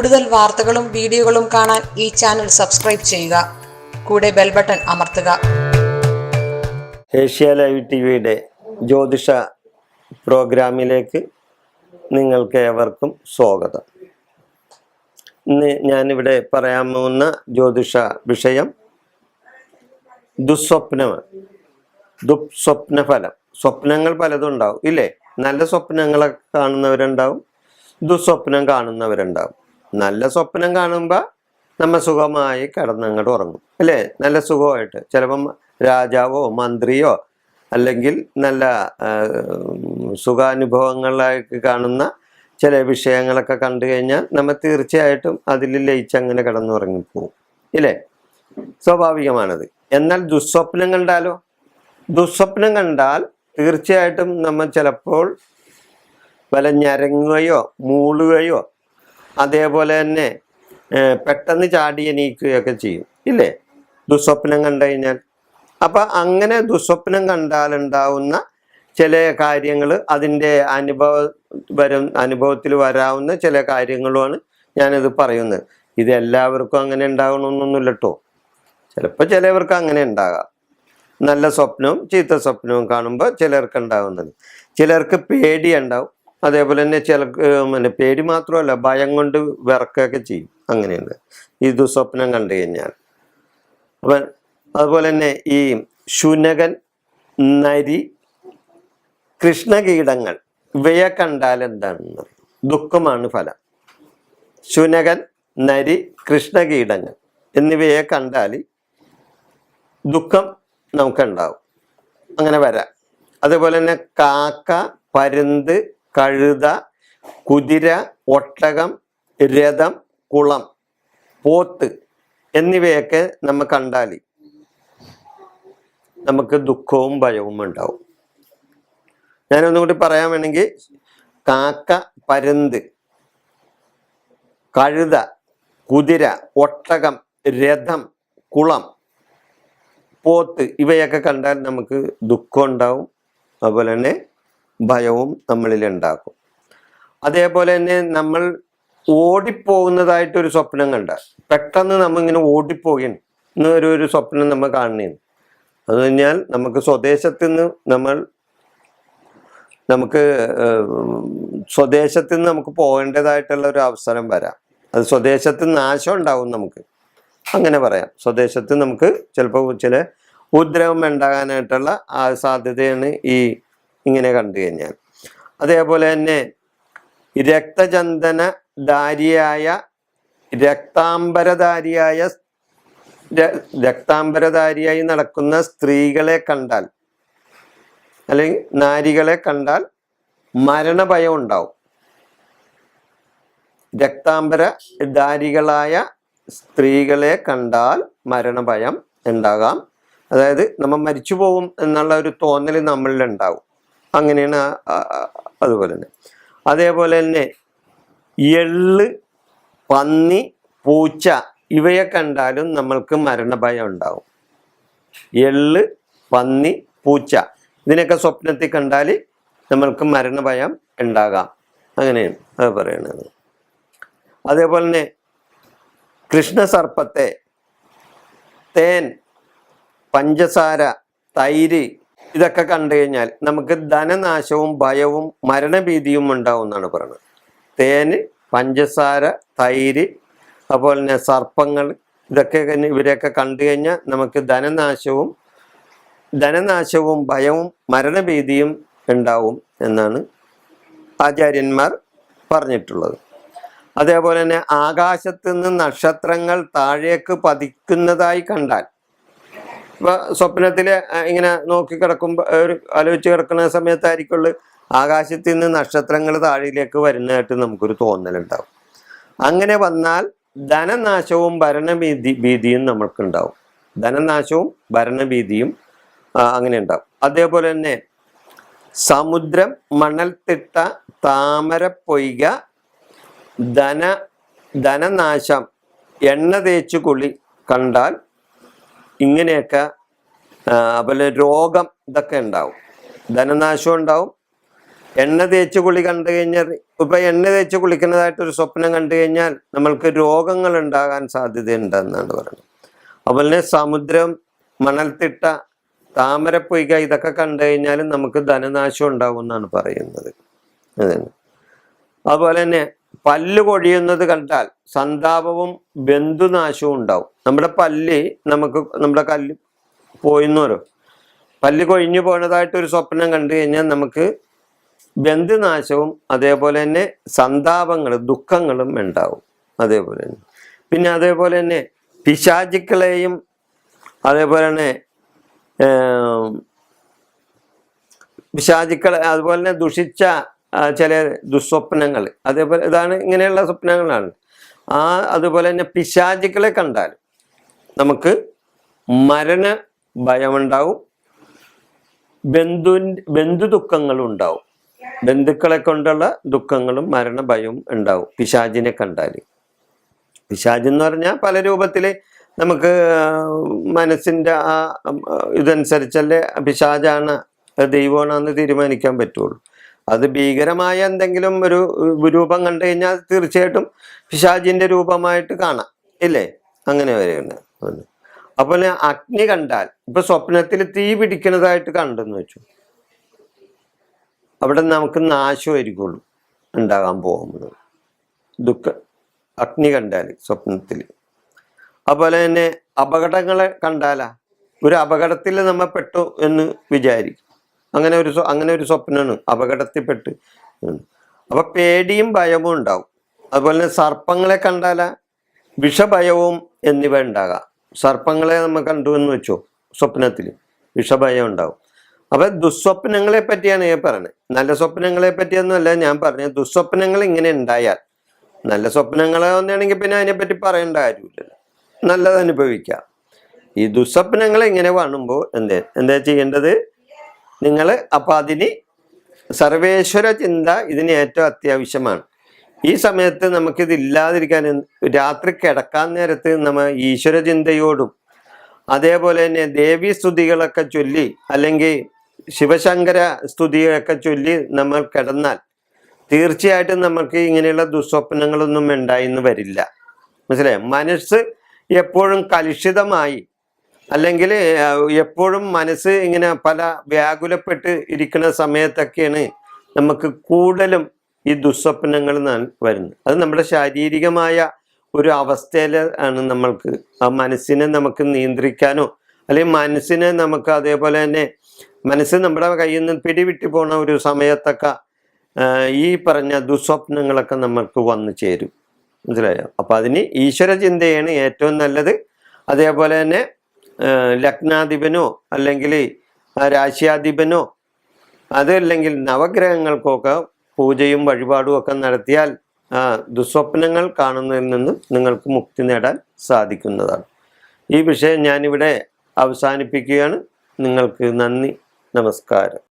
കൂടുതൽ വാർത്തകളും വീഡിയോകളും കാണാൻ ഈ ചാനൽ സബ്സ്ക്രൈബ് ചെയ്യുക. കൂടെ ബെൽ ബട്ടൺ അമർത്തുക. ഏഷ്യ ലൈവ് ടി വിയുടെ ജ്യോതിഷ പ്രോഗ്രാമിലേക്ക് നിങ്ങൾക്ക് ഏവർക്കും സ്വാഗതം. ഇന്ന് ഞാനിവിടെ പറയാൻ പോകുന്ന ജ്യോതിഷ വിഷയം ദുസ്വപ്നമാണ്. ദുസ്വപ്ന ഫലം സ്വപ്നങ്ങൾ പലതും ഉണ്ടാവും ഇല്ലേ? നല്ല സ്വപ്നങ്ങളൊക്കെ കാണുന്നവരുണ്ടാവും ദുസ്വപ്നം കാണുന്നവരുണ്ടാവും. നല്ല സ്വപ്നം കാണുമ്പോൾ നമ്മൾ സുഖമായി കിടന്നങ്ങോട്ട് ഉറങ്ങും അല്ലേ? നല്ല സുഖമായിട്ട്. ചിലപ്പം രാജാവോ മന്ത്രിയോ അല്ലെങ്കിൽ നല്ല സുഖാനുഭവങ്ങളായിട്ട് കാണുന്ന ചില വിഷയങ്ങളൊക്കെ കണ്ടു കഴിഞ്ഞാൽ നമ്മൾ തീർച്ചയായിട്ടും അതിൽ ലയിച്ച് അങ്ങനെ കിടന്നുറങ്ങിപ്പോവും ഇല്ലേ? സ്വാഭാവികമാണത്. എന്നാൽ ദുസ്വപ്നം കണ്ടാലോ? ദുസ്വപ്നം കണ്ടാൽ തീർച്ചയായിട്ടും നമ്മൾ ചിലപ്പോൾ വല ഞരങ്ങുകയോ മൂളുകയോ അതേപോലെ തന്നെ പെട്ടെന്ന് ചാടി എണീക്കുകയൊക്കെ ചെയ്യും. ഇല്ലേ? ദുസ്വപ്നം കണ്ടു കഴിഞ്ഞാൽ. അപ്പം അങ്ങനെ ദുസ്വപ്നം കണ്ടാലുണ്ടാവുന്ന ചില കാര്യങ്ങൾ അതിന്റെ അനുഭവ വരും അനുഭവത്തിൽ വരാവുന്ന ചില കാര്യങ്ങളുമാണ് ഞാനിത് പറയുന്നത്. ഇത് എല്ലാവർക്കും അങ്ങനെ ഉണ്ടാകണമെന്നൊന്നുമില്ല കേട്ടോ ചിലപ്പോൾ ചിലവർക്ക് അങ്ങനെ ഉണ്ടാകാം. നല്ല സ്വപ്നവും ചീത്ത സ്വപ്നവും കാണുമ്പോൾ ചിലർക്ക് ഉണ്ടാകുന്നത് ചിലർക്ക് പേടി ഉണ്ടാവും അതേപോലെ തന്നെ ചില പിന്നെ പേടി മാത്രമല്ല ഭയം കൊണ്ട് വിറക്കുകയൊക്കെ ചെയ്യും. അങ്ങനെയുണ്ട്. ഈ ദുസ്വപ്നം കണ്ടു കഴിഞ്ഞാൽ. അപ്പം അതുപോലെ തന്നെ ഈ ശുനകൻ നരി കൃഷ്ണകീടങ്ങൾ ഇവയെ കണ്ടാൽ എന്താണെന്ന് ദുഃഖമാണ് ഫലം. ശുനകൻ നരി കൃഷ്ണകീടങ്ങൾ എന്നിവയെ കണ്ടാൽ ദുഃഖം നമുക്കുണ്ടാവും. അങ്ങനെ വരാം. അതേപോലെ തന്നെ കാക്ക പരുന്ത് കഴുത കുതിര ഒട്ടകം രഥം കുളം പോത്ത് എന്നിവയൊക്കെ നമ്മൾ കണ്ടാൽ നമുക്ക് ദുഃഖവും ഭയവും ഉണ്ടാവും. ഞാനൊന്നും കൂടി പറയാൻ വേണമെങ്കിൽ കാക്ക പരുന്ത് കഴുത കുതിര ഒട്ടകം രഥം കുളം പോത്ത് ഇവയൊക്കെ കണ്ടാൽ നമുക്ക് ദുഃഖം ഉണ്ടാവും. അതുപോലെ തന്നെ ഭയവും നമ്മളിൽ ഉണ്ടാക്കും. അതേപോലെ തന്നെ നമ്മൾ ഓടിപ്പോകുന്നതായിട്ടൊരു സ്വപ്നം കണ്ട പെട്ടെന്ന് നമ്മൾ ഇങ്ങനെ ഓടിപ്പോകുകയാണ് എന്നൊരു ഒരു സ്വപ്നം നമ്മൾ കാണുന്നു അത് കഴിഞ്ഞാൽ നമുക്ക് സ്വദേശത്ത് നിന്ന് നമ്മൾ നമുക്ക് സ്വദേശത്ത് നിന്ന് നമുക്ക് പോകേണ്ടതായിട്ടുള്ള ഒരു അവസരം വരാം. അത് സ്വദേശത്ത് നാശം ഉണ്ടാവും നമുക്ക്. അങ്ങനെ പറയാം. സ്വദേശത്ത് നമുക്ക് ചിലപ്പോൾ ചില ഉപദ്രവം ഉണ്ടാകാനായിട്ടുള്ള ആ സാധ്യതയാണ് ഈ ഇങ്ങനെ കണ്ടു കഴിഞ്ഞാൽ. അതേപോലെ തന്നെ രക്തചന്ദനധാരിയായ രക്താംബരധാരിയായ രക്താംബരധാരിയായി നടക്കുന്ന സ്ത്രീകളെ കണ്ടാൽ അല്ലെങ്കിൽ നാരികളെ കണ്ടാൽ മരണഭയം ഉണ്ടാവും. രക്താംബര ധാരികളായ സ്ത്രീകളെ കണ്ടാൽ മരണഭയം ഉണ്ടാകാം. അതായത് നമ്മൾ മരിച്ചു പോകും എന്നുള്ള ഒരു തോന്നൽ നമ്മളിൽ ഉണ്ടാവും. അങ്ങനെയാണ് അതുപോലെ തന്നെ. അതേപോലെ തന്നെ എള്ള് പന്നി പൂച്ച ഇവയെ കണ്ടാലും നമ്മൾക്ക് മരണഭയം ഉണ്ടാവും. എള്ള് പന്നി പൂച്ച ഇതിനൊക്കെ സ്വപ്നത്തിൽ കണ്ടാൽ നമ്മൾക്ക് മരണഭയം ഉണ്ടാകാം. അങ്ങനെയാണ് അത് പറയണത്. അതേപോലെ തന്നെ കൃഷ്ണസർപ്പത്തെ തേൻ പഞ്ചസാര തൈര് ഇതൊക്കെ കണ്ടു കഴിഞ്ഞാൽ നമുക്ക് ധനനാശവും ഭയവും മരണഭീതിയും ഉണ്ടാവും എന്നാണ് പറയുന്നത്. തേന് പഞ്ചസാര തൈര് അതുപോലെ തന്നെ സർപ്പങ്ങൾ ഇതൊക്കെ ഇവരെയൊക്കെ കണ്ടു കഴിഞ്ഞാൽ നമുക്ക് ധനനാശവും ധനനാശവും ഭയവും മരണഭീതിയും ഉണ്ടാവും എന്നാണ് ആചാര്യന്മാർ പറഞ്ഞിട്ടുള്ളത്. അതേപോലെ തന്നെ ആകാശത്ത് നിന്ന് നക്ഷത്രങ്ങൾ താഴേക്ക് പതിക്കുന്നതായി കണ്ടാൽ ഇപ്പൊ സ്വപ്നത്തിൽ ഇങ്ങനെ നോക്കി കിടക്കുമ്പോൾ ഒരു ആലോചിച്ച് കിടക്കുന്ന സമയത്തായിരിക്കുള്ളൂ ആകാശത്തിൽ നിന്ന് നക്ഷത്രങ്ങൾ താഴേക്ക് വരുന്നതായിട്ട് നമുക്കൊരു തോന്നലുണ്ടാവും. അങ്ങനെ വന്നാൽ ധനനാശവും ഭരണഭീതി ഭീതിയും നമ്മൾക്കുണ്ടാവും. ധനനാശവും ഭരണഭീതിയും അങ്ങനെ ഉണ്ടാവും അതേപോലെ തന്നെ സമുദ്രം മണൽത്തിട്ട താമര പൊയ്ക ധന ധനനാശം എണ്ണ തേച്ചു കുളി കണ്ടാൽ ഇങ്ങനെയൊക്കെ അതുപോലെ രോഗം ഇതൊക്കെ ഉണ്ടാവും. ധനനാശം ഉണ്ടാവും. എണ്ണ തേച്ച് കുളി കണ്ടു കഴിഞ്ഞാൽ ഇപ്പൊ എണ്ണ തേച്ച് കുളിക്കുന്നതായിട്ടൊരു സ്വപ്നം കണ്ടു കഴിഞ്ഞാൽ നമ്മൾക്ക് രോഗങ്ങൾ ഉണ്ടാകാൻ സാധ്യതയുണ്ടെന്നാണ് പറയുന്നത്. അതുപോലെ തന്നെ സമുദ്രം മണൽത്തിട്ട താമരപ്പൊയ്ക ഇതൊക്കെ കണ്ടു കഴിഞ്ഞാൽ നമുക്ക് ധനനാശം ഉണ്ടാവും എന്നാണ് പറയുന്നത്. അതുപോലെ തന്നെ പല്ല് കൊഴിയുന്നത് കണ്ടാൽ സന്താപവും ബന്ധുനാശവും ഉണ്ടാവും. നമ്മുടെ പല്ല് നമുക്ക് നമ്മുടെ കല്ല് പോയിന്നോരോ പല്ല് കൊഴിഞ്ഞു പോണതായിട്ട് ഒരു സ്വപ്നം കണ്ടു കഴിഞ്ഞാൽ നമുക്ക് ബന്ധുനാശവും അതേപോലെ തന്നെ സന്താപങ്ങളും ദുഃഖങ്ങളും ഉണ്ടാവും. അതേപോലെ തന്നെ. പിന്നെ അതേപോലെ തന്നെ പിശാചുക്കളെയും അതേപോലെ തന്നെ പിശാചിക്കളെ അതുപോലെ തന്നെ ദുഷിച്ച ചില ദുസ്വപ്നങ്ങൾ. അതേപോലെ ഇതാണ് ഇങ്ങനെയുള്ള സ്വപ്നങ്ങളാണ്. ആ അതുപോലെ തന്നെ പിശാചുക്കളെ കണ്ടാൽ നമുക്ക് മരണ ഭയമുണ്ടാവും. ബന്ധു ബന്ധു ദുഃഖങ്ങളും ഉണ്ടാവും. ബന്ധുക്കളെ കൊണ്ടുള്ള ദുഃഖങ്ങളും മരണ ഭയവും ഉണ്ടാവും പിശാചിനെ കണ്ടാൽ. പിശാജ് എന്ന് പറഞ്ഞാൽ പല രൂപത്തിൽ നമുക്ക് മനസ്സിന്റെ ആ ഇതനുസരിച്ചല്ലേ പിശാജാണ് ദൈവമാണെന്ന് തീരുമാനിക്കാൻ പറ്റുള്ളൂ. അത് ഭീകരമായ എന്തെങ്കിലും ഒരു രൂപം കണ്ടു കഴിഞ്ഞാൽ തീർച്ചയായിട്ടും പിശാജിന്റെ രൂപമായിട്ട് കാണാം. ഇല്ലേ? അങ്ങനെ വരെയുണ്ട്. അപ്പോൾ അഗ്നി കണ്ടാൽ ഇപ്പൊ സ്വപ്നത്തിൽ തീ പിടിക്കുന്നതായിട്ട് കണ്ടെന്ന് വെച്ചു. അവിടെ നമുക്ക് നാശമായിരിക്കുള്ളൂ ഉണ്ടാകാൻ പോകുന്നത്. ദുഃഖ അഗ്നി കണ്ടാൽ സ്വപ്നത്തിൽ. അതുപോലെ തന്നെ അപകടങ്ങളെ കണ്ടാലാ? ഒരു അപകടത്തിൽ നമ്മൾ പെട്ടു എന്ന് വിചാരിക്കും. അങ്ങനെ ഒരു അങ്ങനെ ഒരു സ്വപ്നമാണ്. അപകടത്തിൽപ്പെട്ട്. അപ്പൊ പേടിയും ഭയവും ഉണ്ടാവും. അതുപോലെ തന്നെ സർപ്പങ്ങളെ കണ്ടാല വിഷഭയവും എന്നിവ ഉണ്ടാകാം. സർപ്പങ്ങളെ നമ്മൾ കണ്ടു എന്ന് വെച്ചോ? സ്വപ്നത്തിൽ വിഷഭയം ഉണ്ടാവും. അപ്പൊ ദുസ്വപ്നങ്ങളെ പറ്റിയാണ് ഞാൻ പറഞ്ഞത്. നല്ല സ്വപ്നങ്ങളെ പറ്റിയൊന്നുമല്ല ഞാൻ പറഞ്ഞത്. ദുസ്വപ്നങ്ങൾ ഇങ്ങനെ ഉണ്ടായാൽ നല്ല സ്വപ്നങ്ങളെ വന്നാണെങ്കിൽ പിന്നെ അതിനെപ്പറ്റി പറയേണ്ട കാര്യമില്ലല്ലോ. നല്ലത് അനുഭവിക്കാം. ഈ ദുസ്വപ്നങ്ങൾ ഇങ്ങനെ കാണുമ്പോൾ എന്തേ? എന്താ ചെയ്യേണ്ടത്? നിങ്ങൾ അപ്പം അതിന് സർവേശ്വര ചിന്ത ഇതിന് ഏറ്റവും അത്യാവശ്യമാണ്. ഈ സമയത്ത് നമുക്കിത് ഇല്ലാതിരിക്കാൻ രാത്രി കിടക്കാൻ നേരത്ത് നമ്മൾ ഈശ്വര ചിന്തയോടും അതേപോലെ തന്നെ ദേവി സ്തുതികളൊക്കെ ചൊല്ലി അല്ലെങ്കിൽ ശിവശങ്കര സ്തുതികളൊക്കെ ചൊല്ലി നമ്മൾ കിടന്നാൽ തീർച്ചയായിട്ടും നമുക്ക് ഇങ്ങനെയുള്ള ദുസ്വപ്നങ്ങളൊന്നും ഉണ്ടായിന്ന് വരില്ല. മനസ്സിലായി? മനസ്സ് എപ്പോഴും കലുഷിതമായി അല്ലെങ്കിൽ എപ്പോഴും മനസ്സ് ഇങ്ങനെ പല വ്യാകുലപ്പെട്ട് ഇരിക്കുന്ന സമയത്തൊക്കെയാണ് നമുക്ക് കൂടുതലും ഈ ദുസ്വപ്നങ്ങൾ വരുന്നത്. അത് നമ്മുടെ ശാരീരികമായ ഒരു അവസ്ഥയിൽ ആണ് നമ്മൾക്ക് ആ മനസ്സിനെ നമുക്ക് നിയന്ത്രിക്കാനോ അല്ലെങ്കിൽ മനസ്സിനെ നമുക്ക് അതേപോലെ തന്നെ മനസ്സ് നമ്മുടെ കയ്യിൽ നിന്ന് പിടിവിട്ടി പോണ ഒരു സമയത്തൊക്കെ ഈ പറഞ്ഞ ദുസ്വപ്നങ്ങളൊക്കെ നമുക്ക് വന്നു ചേരും. മനസ്സിലായോ? അപ്പൊ അതിന് ഈശ്വര ചിന്തയാണ് ഏറ്റവും നല്ലത്. അതേപോലെ തന്നെ ലഗ്നാധിപനോ അല്ലെങ്കിൽ രാശിയാധിപനോ അതല്ലെങ്കിൽ നവഗ്രഹങ്ങൾക്കൊക്കെ പൂജയും വഴിപാടും ഒക്കെ നടത്തിയാൽ ദുസ്വപ്നങ്ങൾ കാണുന്നതിൽ നിന്ന് നിങ്ങൾക്ക് മുക്തി നേടാൻ സാധിക്കുന്നതാണ്. ഈ വിഷയം ഞാനിവിടെ അവസാനിപ്പിക്കുകയാണ്. നിങ്ങൾക്ക് നന്ദി നമസ്കാരം.